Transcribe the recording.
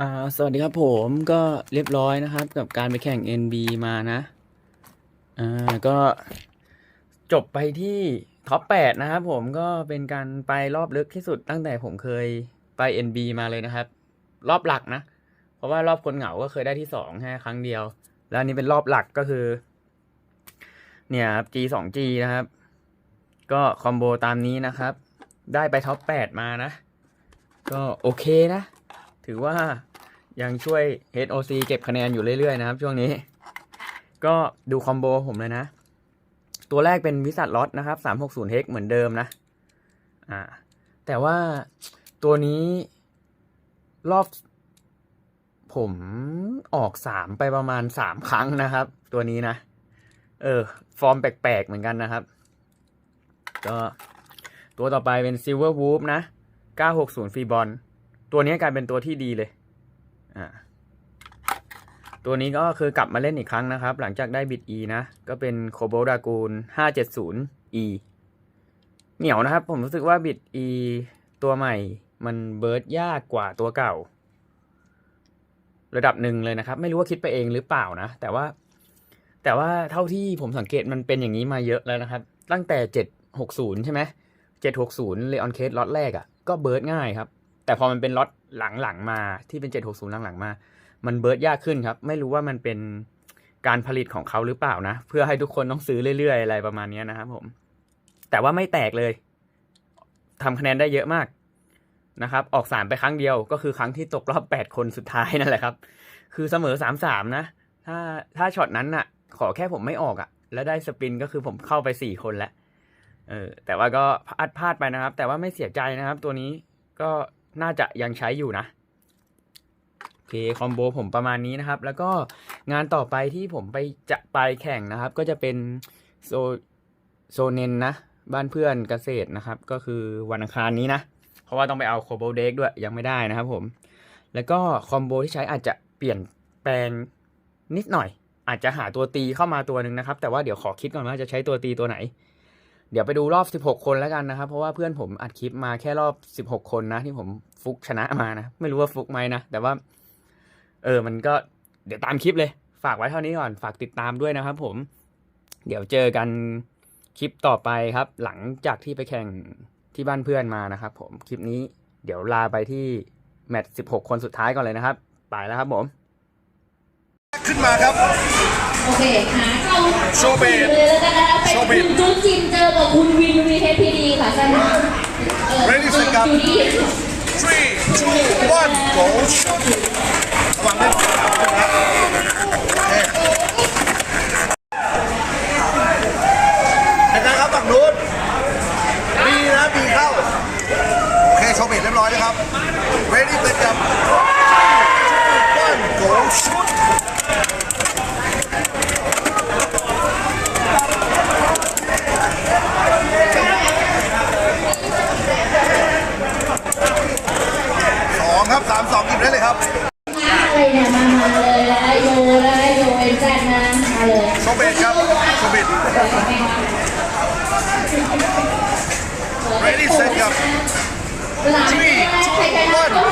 อ่าสวัสดีครับผมก็เรียบร้อยนะครับ กับการไปแข่ง NB มานะอ่าก็จบไปที่ท็อป8นะครับผมก็เป็นการไปรอบลึกที่สุดตั้งแต่ผมเคยไป NB มาเลยนะครับ รอบหลักนะ เพราะว่ารอบคนเหงาก็เคยได้ที่สองแค่ครั้งเดียว แล้วอันนี้เป็นรอบหลักก็คือ เนี่ยครับ G 2 G นะครับ ก็คอมโบตามนี้นะครับ ได้ไปท็อป8มานะ ก็โอเคนะ ถือว่ายังช่วย HOC เก็บคะแนนอยู่เรื่อยๆ นะครับ ช่วงนี้ ก็ดูคอมโบผมเลยนะ ตัวแรกเป็นวิสัทล็อตนะครับ 360 h เหมือนเดิมนะ อ่า แต่ว่าตัวนี้รอบ ผมออกสามไปประมาณสามครั้งนะครับ ตัวนี้นะ เออ ฟอร์มแปลกๆ เหมือนกันนะครับ ก็ตัวต่อไปเป็น Silver Wolf นะ 960ฟรีบอล ตัวนี้กลายเป็นตัวที่ดีเลยอ่าตัวนี้ก็คือกลับมาเล่นอีกครั้งนะครับ หลังจากได้บิด E นะ ก็เป็นโคโบดากูล 570 E เหนียวนะครับ ผมรู้สึกว่าบิด E ตัวใหม่มันเบิร์ดยากกว่าตัวเก่า ระดับหนึ่งเลยนะครับ ไม่รู้ว่าคิดไปเองหรือเปล่านะ แต่ว่า แต่ว่าเท่าที่ผมสังเกตมันเป็นอย่างนี้มาเยอะแล้วนะครับ ตั้งแต่ 760 ใช่ไหม760เลออนเคสล็อตแรกอะ่ะก็เบิร์ดง่ายครับ แต่พอมันเป็นล็อตหลังๆมาที่เป็น 760 หลังๆมา มันเบิร์ดยากขึ้นครับ ไม่รู้ว่ามันเป็นการผลิตของเขาหรือเปล่านะ เพื่อให้ทุกคนต้องซื้อเรื่อยๆ อะไรประมาณนี้นะครับผม แต่ว่าไม่แตกเลยทำคะแนนได้เยอะมากนะครับ ออกสามไปครั้งเดียวก็คือครั้งที่ตกรอบแปดคนสุดท้ายนั่นแหละครับ คือเสมอสามสามนะ ถ้าถ้าช็อตนั้นน่ะ ขอแค่ผมไม่ออกอะ่ะ แล้วได้สปินก็คือผมเข้าไปสี่คนแล้วเออแต่ว่าก็พลาดพลาดไปนะครับ แต่ว่าไม่เสียใจนะครับ ตัวนี้ก็ น่าจะยังใช้อยู่นะโอเคคอมโบผมประมาณนี้นะครับ แล้วก็งานต่อไปที่ผมไปจะไปแข่งนะครับ ก็จะเป็นโซโซเนนนะ บ้านเพื่อนเกษตรนะครับ ก็คือวันอังคารนี้นะ เพราะว่าต้องไปเอาโคโบเด็กด้วยยังไม่ได้นะครับผมแล้วก็คอมโบที่ใช้อาจจะเปลี่ยนแปลงนิดหน่อย อาจจะหาตัวตีเข้ามาตัวหนึ่งนะครับ แต่ว่าเดี๋ยวขอคิดก่อนว่าจะใช้ตัวตีตัวไหน เดี๋ยวไปดูรอบ 16 คนแล้วกันนะครับ เพราะว่าเพื่อนผมอัดคลิปมาแค่รอบ 16 คนนะที่ผมฟุกชนะมานะ ไม่รู้ว่าฟุกไหมนะ แต่ว่า เออ มันก็เดี๋ยวตามคลิปเลย ฝากไว้เท่านี้ก่อน ฝากติดตามด้วยนะครับผม เดี๋ยวเจอกันคลิปต่อไปครับ หลังจากที่ไปแข่งที่บ้านเพื่อนมานะครับ ผม คลิปนี้เดี๋ยวลาไปที่แมตช์ 16 คนสุดท้ายก่อนเลยนะครับ ไปแล้วครับผม ขึ้นมาครับ โอเคหาเข้า โชว์เบสเลยแล้วกันนะคะเป็นโชว์เบคุณจุ๊จินเจอกับคุณวินวีเทพีดีค่ะใช่ไหมเออ Ready, set, go. จูดี three two one go ระวังด้วยนะครับโอเคเห็นไหมครับฝั่งนู้นบีนะบีเข้า โอเคโชว์เบสเรียบร้อยนะครับ ready เสร็จกับ three two one go shoot ส องครับสามสองหยิบได้เลยครับมาเลยเนี่ยมามาเลยแล้วโยแล้วโยเอ็นแซดนะมาเลยโชว์เบสครับโชว์เบส ready เสร็จกับหลัง three ใคร two ใคร one ก็